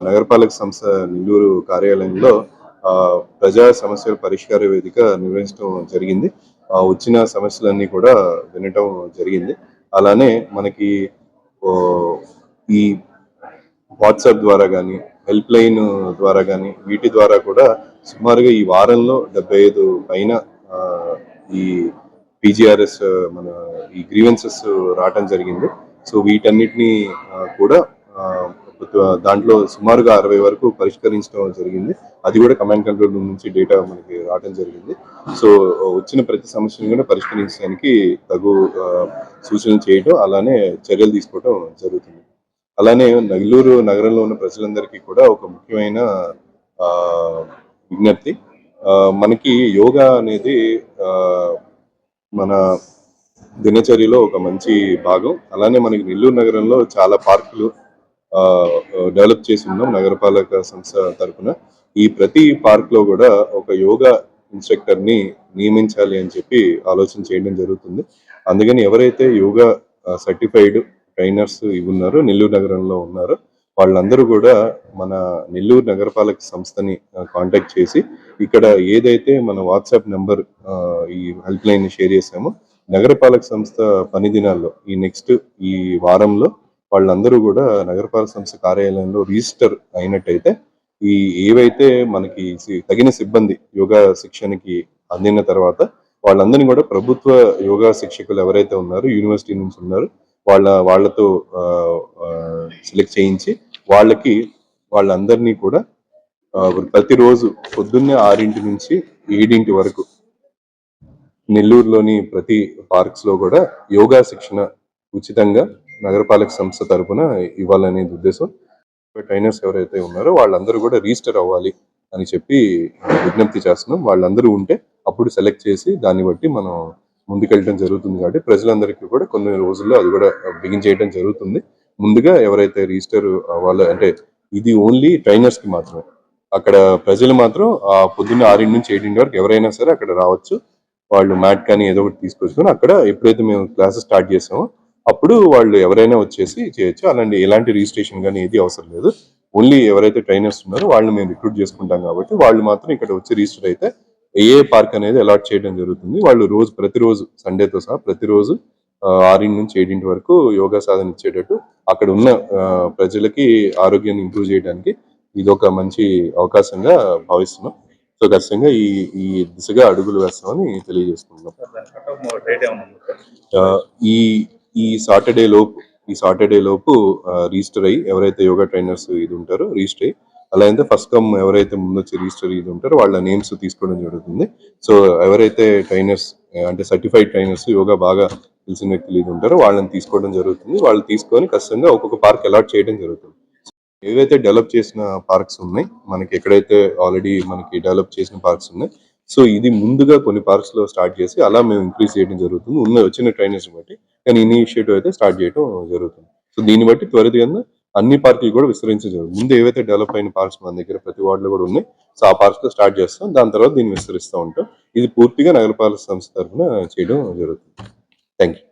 నగరపాలక సంస్థ నెల్లూరు కార్యాలయంలో ప్రజా సమస్యల పరిష్కార వేదిక నిర్వహించడం జరిగింది. వచ్చిన సమస్యలన్నీ కూడా వినటం జరిగింది. అలానే మనకి ఈ వాట్సాప్ ద్వారా కానీ హెల్ప్ లైన్ ద్వారా కానీ వీటి ద్వారా కూడా సుమారుగా ఈ వారంలో డెబ్బై ఐదు పైన ఈ పీజీఆర్ఎస్ మన ఈ గ్రీవెన్సెస్ రావటం జరిగింది. సో వీటన్నిటిని కూడా దాంట్లో సుమారుగా అరవై వరకు పరిష్కరించడం జరిగింది. అది కూడా కమాండ్ కంట్రోల్ రూమ్ నుంచి డేటా మనకి రావడం జరిగింది. సో వచ్చిన ప్రతి సమస్యను కూడా పరిష్కరించడానికి తగు సూచనలు చేయడం అలానే చర్యలు తీసుకోవడం జరుగుతుంది. అలానే నెల్లూరు నగరంలో ఉన్న ప్రజలందరికీ కూడా ఒక ముఖ్యమైన విజ్ఞప్తి. మనకి యోగా అనేది మన దినచర్యలో ఒక మంచి భాగం. అలానే మనకి నెల్లూరు నగరంలో చాలా పార్కులు డెవలప్ చేసి ఉన్నాం నగరపాలక సంస్థ తరపున. ఈ ప్రతి పార్క్లో కూడా ఒక యోగా ఇన్స్ట్రక్టర్ని నియమించాలి అని చెప్పి ఆలోచన చేయడం జరుగుతుంది. అందుకని ఎవరైతే యోగా సర్టిఫైడ్ ట్రైనర్స్ ఇవి ఉన్నారో నెల్లూరు నగరంలో ఉన్నారో వాళ్ళందరూ కూడా మన నెల్లూరు నగరపాలక సంస్థని కాంటాక్ట్ చేసి ఇక్కడ ఏదైతే మన వాట్సాప్ నెంబర్ ఈ హెల్ప్ లైన్ షేర్ చేసామో నగరపాలక సంస్థ పని దినాల్లో ఈ నెక్స్ట్ ఈ వారంలో వాళ్ళందరూ కూడా నగరపాలక సంస్థ కార్యాలయంలో రిజిస్టర్ అయినట్టయితే ఈ ఏవైతే మనకి తగిన సిబ్బంది యోగా శిక్షణకి అందిన తర్వాత వాళ్ళందరినీ కూడా ప్రభుత్వ యోగా శిక్షకులు ఎవరైతే ఉన్నారో యూనివర్సిటీ నుంచి ఉన్నారు వాళ్ళ వాళ్ళతో సెలెక్ట్ చేయించి వాళ్ళకి వాళ్ళందరినీ కూడా ప్రతిరోజు పొద్దున్నే ఆరింటి నుంచి ఏడింటి వరకు నెల్లూరులోని ప్రతి పార్క్స్లో కూడా యోగా శిక్షణ ఉచితంగా నగరపాలక సంస్థ తరఫున ఇవ్వాలనేది ఉద్దేశం. ట్రైనర్స్ ఎవరైతే ఉన్నారో వాళ్ళందరూ కూడా రిజిస్టర్ అవ్వాలి అని చెప్పి విజ్ఞప్తి చేస్తున్నాం. వాళ్ళందరూ ఉంటే అప్పుడు సెలెక్ట్ చేసి దాన్ని బట్టి మనం ముందుకెళ్ళడం జరుగుతుంది కాబట్టి ప్రజలందరికీ కూడా కొన్ని రోజుల్లో అది కూడా బిగిన్ చేయడం జరుగుతుంది. ముందుగా ఎవరైతే రిజిస్టర్ అవ్వాలో అంటే ఇది ఓన్లీ ట్రైనర్స్కి మాత్రమే. అక్కడ ప్రజలు మాత్రం ఆ పొద్దున్న ఆరింటి నుంచి ఏడింటి వరకు ఎవరైనా సరే అక్కడ రావచ్చు. వాళ్ళు మ్యాట్ కానీ ఏదో ఒకటి తీసుకొచ్చుకొని అక్కడ ఎప్పుడైతే మేము క్లాసెస్ స్టార్ట్ చేసామో అప్పుడు వాళ్ళు ఎవరైనా వచ్చేసి చేయొచ్చు. అలాంటి ఎలాంటి రిజిస్ట్రేషన్ కానీ ఏది అవసరం లేదు. ఓన్లీ ఎవరైతే ట్రైనర్స్ ఉన్నారో వాళ్ళు మేము రిక్రూట్ చేసుకుంటాం కాబట్టి వాళ్ళు మాత్రం ఇక్కడ వచ్చి రిజిస్టర్ అయితే ఏ పార్క్ అనేది అలాట్ చేయడం జరుగుతుంది. వాళ్ళు రోజు ప్రతిరోజు సండేతో సహా ప్రతిరోజు ఆరింటి నుంచి ఏడింటి వరకు యోగా సాధన ఇచ్చేటట్టు అక్కడ ఉన్న ప్రజలకి ఆరోగ్యాన్ని ఇంప్రూవ్ చేయడానికి ఇది ఒక మంచి అవకాశంగా భావిస్తున్నాం. సో ఖచ్చితంగా ఈ ఈ దిశగా అడుగులు వేస్తామని? ఆ, ఈ ఈ సాటర్డే లోపు ఈ సాటర్డే లోపు రిజిస్టర్ అయ్యి ఎవరైతే యోగా ట్రైనర్స్ ఇది ఉంటారో రిజిస్టర్ అయ్యి అలా అయితే ఫస్ట్ కమ్ ఎవరైతే ముందు వచ్చి రిజిస్టర్ ఇది ఉంటారో వాళ్ళ నేమ్స్ తీసుకోవడం జరుగుతుంది. సో ఎవరైతే ట్రైనర్స్ అంటే సర్టిఫైడ్ ట్రైనర్స్ యోగా బాగా తెలిసిన వ్యక్తులు ఇది ఉంటారో వాళ్ళని తీసుకోవడం జరుగుతుంది. వాళ్ళు తీసుకొని ఖచ్చితంగా ఒక్కొక్క పార్క్ అలాట్ చేయడం జరుగుతుంది. ఏవైతే డెవలప్ చేసిన పార్క్స్ ఉన్నాయి మనకి ఎక్కడైతే ఆల్రెడీ మనకి డెవలప్ చేసిన పార్క్స్ ఉన్నాయి సో ఇది ముందుగా కొన్ని పార్క్స్లో స్టార్ట్ చేసి అలా మేము ఇంక్రీజ్ చేయడం జరుగుతుంది. ఉన్న వచ్చిన ట్రైనర్స్ బట్టి. కానీ ఇనిషియేటివ్ అయితే స్టార్ట్ చేయడం జరుగుతుంది. సో దీన్ని బట్టి త్వరితగా అన్ని పార్కులు కూడా విస్తరించడం జరుగుతుంది. ముందు ఏవైతే డెవలప్ అయిన పార్క్స్ మన దగ్గర ప్రతి వార్డులో కూడా ఉన్నాయి సో ఆ పార్క్స్లో స్టార్ట్ చేస్తాం. దాని తర్వాత దీన్ని విస్తరిస్తూ ఉంటాం. ఇది పూర్తిగా నగరపాలక సంస్థ తరఫున చేయడం జరుగుతుంది. Thank you